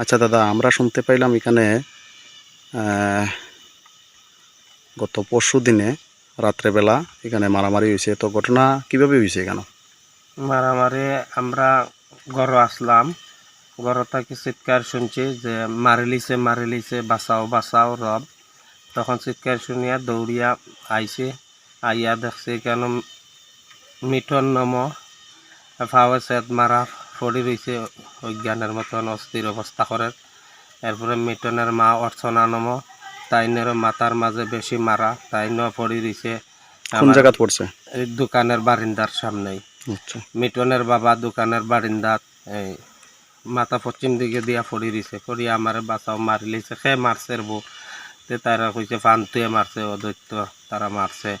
আচ্ছা দাদা, আমরা শুনতে পাইলাম এখানে গত পরশু দিনে রাত্রেবেলা এখানে মারামারি হয়েছে। তো ঘটনা কীভাবে হয়েছে এখানে? মারামারি আমরা ঘর আসলাম। ঘর থেকে চিৎকার শুনছি যে মারিলিছে মারিলিছে, বাঁচাও বাঁচাও রব। তখন চিৎকার শুনিয়া দৌড়িয়া আইছে। আইয়া দেখছে কেন মিঠন নম ফাওয়ে সেদ মারা পড়ি রয়েছে অজ্ঞানের মতন অস্থির অবস্থা করে এরপরে মিটনের মা অর্চনা নম তাইনের মাথার মাঝে বেশি মারা তাইন পড়ি রয়েছে পড়ছে? এই দোকানের বারিন্দার সামনেই। আচ্ছা। মিটনের বাবা দোকানের বারিন্দাত এই মাথা পশ্চিম দিকে দিয়া ফড়ি দিছে ফড়ি আমার বাঁচাও মারি লিছে সে মারছে বউ। তে তারা কইছে ফান্তুয়ে মারছে অদৈত্য তারা মারছে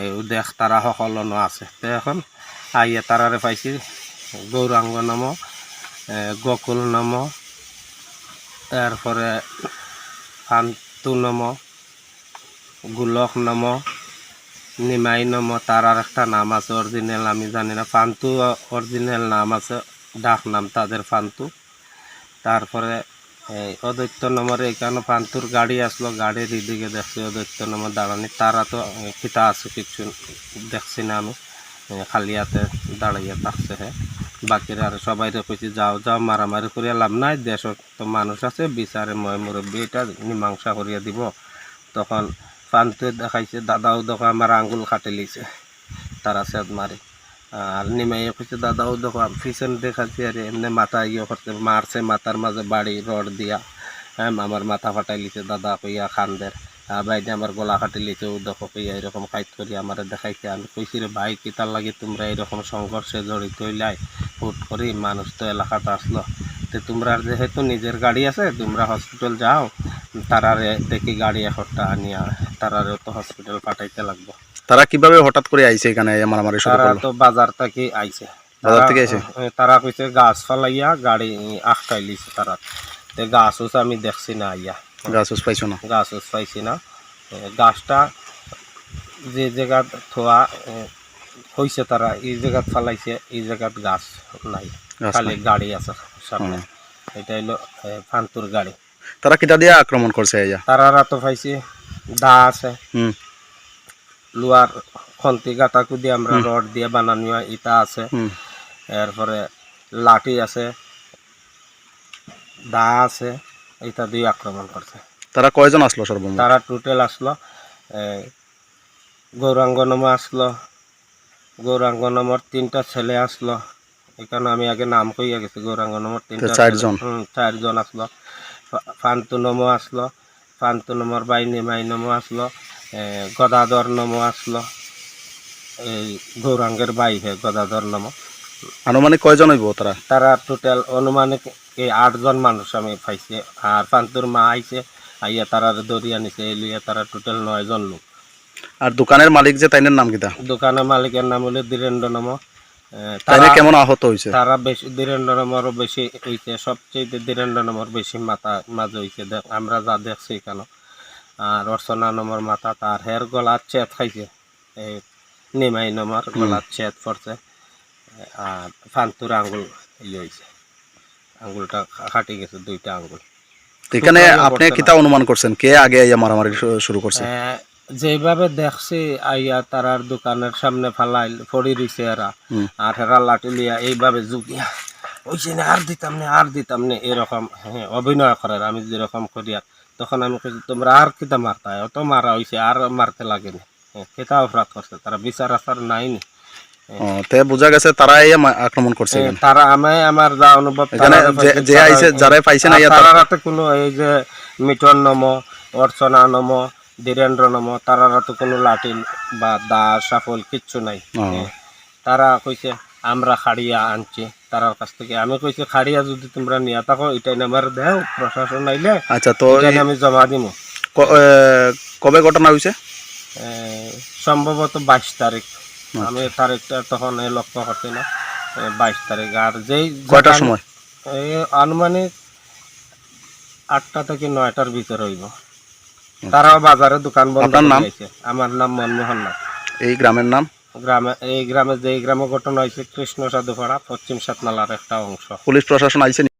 এই দেখ তারা সকলনো আছে। তে এখন আইয়া তারারে পাইছি গৌরাঙ্গ নম গোকুল নম তারপরে ফান্তু নম গোলক নম নিমাই নম তার আর একটা নাম আছে অরিজিনাল আমি জানি না। ফান্তু অরিজিনাল নাম আছে, ডাক নাম তাদের ফান্তু। তারপরে এই অদৈত্য নম্বরে এখানে ফান্তুর গাড়ি আসলো, গাড়ির এদিকে দেখছি অদৈত্য নম্বর দাঁড়ানি। তারা তো খিতা আছে, কিছু দেখছি না আমি। খালি হাতে দাঁড়াইয়া থাকছে হ্যাঁ বাকিরা আর সবাই কইছি, যাও যাও, মারামারি করিয়া লাভ নাই, দেশত তো মানুষ আছে, বিচারে ময় মুরব্বী এটা মীমাংসা করিয়া দিব। তখন ফান্তুয়ে দেখাইছে, দাদাও দেখো আমার আঙ্গুল কাটে লিছে তারা সেদ মারি। আর নিমাইয়ে কইছে, দাদাও দেখো, পিছন দেখাচ্ছি আর এমনি মাথা ইয়ে করছে, মারছে মাথার মাঝে বাড়ি রড দিয়া হ্যাঁ আমার মাথা ফাটাই লিছে দাদা কইয়া খানদের বাইরে আমার গলা কাটি লিছে ও দেখো এরকম কাইট করি আমার দেখাইছে আমি কইছি রে ভাই কি তার লাগে তোমরা এরকম সংঘর্ষে জড়িত হইলাই? হুট করি মানুষ তো এলাকাতে আসলো। তো তোমরা যেহেতু নিজের গাড়ি আছে তোমরা হসপিটাল যাও তারারে দেখি গাড়ি একটা আনিয়া তারারে তো হসপিটাল পাঠাইতে লাগবে। তারা কীভাবে হঠাৎ করে আইছে এখানে মারামারি শুরু তারা তো বাজার থেকে আইছে। বাজার তারা- থেকে আইছে? তারা কইছে গাছ ফালাইয়া গাড়ি আটকাই লিছে তারা। তে গাছ আমি দেখছি না আইয়া। গাছ উছ পাইছো না? গাছ উছ পাইছি না। গাছটা যে জায়গাত থোয়া এ, হইছে তারা এই জায়গাত ফালাইছে এই জায়গাত গাছ নাই। খালি গাড়ি আছে সামনে। এটা হইল এ, ফান্তুর গাড়ি। তারা কিটা দিয়ে আক্রমণ করছে ইয়া তারারা তো পাইছি দা আছে। হুম। লোয়ার খন্তি গাঁথা কুদি আমরা রড দিয়ে বানানো ইটা আছে। এরপরে লাঠি আছে। দা আছে। এটা দিয়ে আক্রমণ করছে। তারা কয়জন আসলো সর্বমোট? তারা টোটাল আসলো এই, গৌরাঙ্গ নমা আসলো গৌরাঙ্গ নমর তিনটা ছেলে আসলো। এখানে আমি আগে নাম কইয়া গেছি গৌরাঙ্গ নমর তিনটা চারজন। হুম, চারজন আসলো। ফা- ফান্তু নমো আসলো ফান্তু নমর বাইনি মাই নমো আসলো গদাধর নমো আসলো। এই গৌরাঙ্গের বাই হে গদাধর নমো আনুমানিক কয়জন হইব তারা? তারা টোটাল অনুমানিক এই আটজন মানুষ আমি পাইছি। আর পান্তুর মা আইছে আইয়া তারা দরিয়া নিছে এই লইয়া তারা টোটাল নয়জন লোক। আর দোকানের মালিক যে তাইনের নাম কিটা দোকানের মালিকের নাম হলো ধীরেন্দ্র নম তাইনে তারা কেমন আহত হয়েছে তারা বেশি ধীরেন্দ্র নমরও বেশি হইছে। সবচেয়ে ধীরেন্দ্র নমর বেশি মাথা মাঝে হইছে। আমরা যা দেখছি কেন আর অর্চনা নমর মাথা তার হের গলার চেত খাইছে। এই নিমাই নমর গলার চেত পড়ছে। আর ফান্তুর আঙ্গুল ইয়ে হয়েছে। আঙ্গুলটা কাটি গেছে দুইটা আঙ্গুল। এখানে আপনি কিতা অনুমান করছেন? কে আগে ইয়া মারামারি শুরু করছে? যেভাবে দেখছি আইয়া তারার দোকানের সামনে ফালাই ফড়ি দিছে এরা। আর হেরা লাঠি লিয়া এইভাবে জুগিয়া ওইছে না আর দিতাম না আর দিতাম না। এরকম হ্যাঁ, অভিনয় করে আমি যেরকম করিয়া তখন আমি কইছি তোমরা আর কিতা মারতা? অত মারা হইছে আর মারতে লাগেনি। হ্যাঁ, কেতা অপরাধ করছে? তারা বিচার আচার নাইনি ও, তে বোঝা গেছে তারা আক্রমণ করছে তারা আমি আমার যা অনুভব এখানে যে- পাইছে, যে তারা- আইছে যারাই পাইছে না তারা তারা- রাতে কোনো এই যে মিটন নম অর্চনা নম ধীরেন্দ্র নম তারা রাতে কোনো লাঠি বা দা সাফল কিচ্ছু নাই। তারা কইছে আমরা খাড়িয়া আনছি। তারার কাছ থেকে আমি কইছি খাড়িয়া যদি তোমরা নিয়ে থাকো এটাই আমার দেও প্রশাসন আইলে আচ্ছা তো আমি জমা দিব কবে ঘটনা হয়েছে সম্ভবত বাইশ তারিখ। আমি তারিখটা তখন লক্ষ্য করছি না। বাইশ তারিখ। আর যেই কয়টার সময়? এই আনুমানিক আটটা থেকে নয়টার ভিতরে হইব। তারাও বাজারে দোকান বন্ধ নাম? আমার নাম মনমোহন নাথ। এই গ্রামের নাম? গ্রামে এই গ্রামে যে গ্রামে ঘটনা হয়েছে কৃষ্ণ সাধুপাড়া পশ্চিম সাতনালার একটা অংশ। পুলিশ প্রশাসন আইছে নি?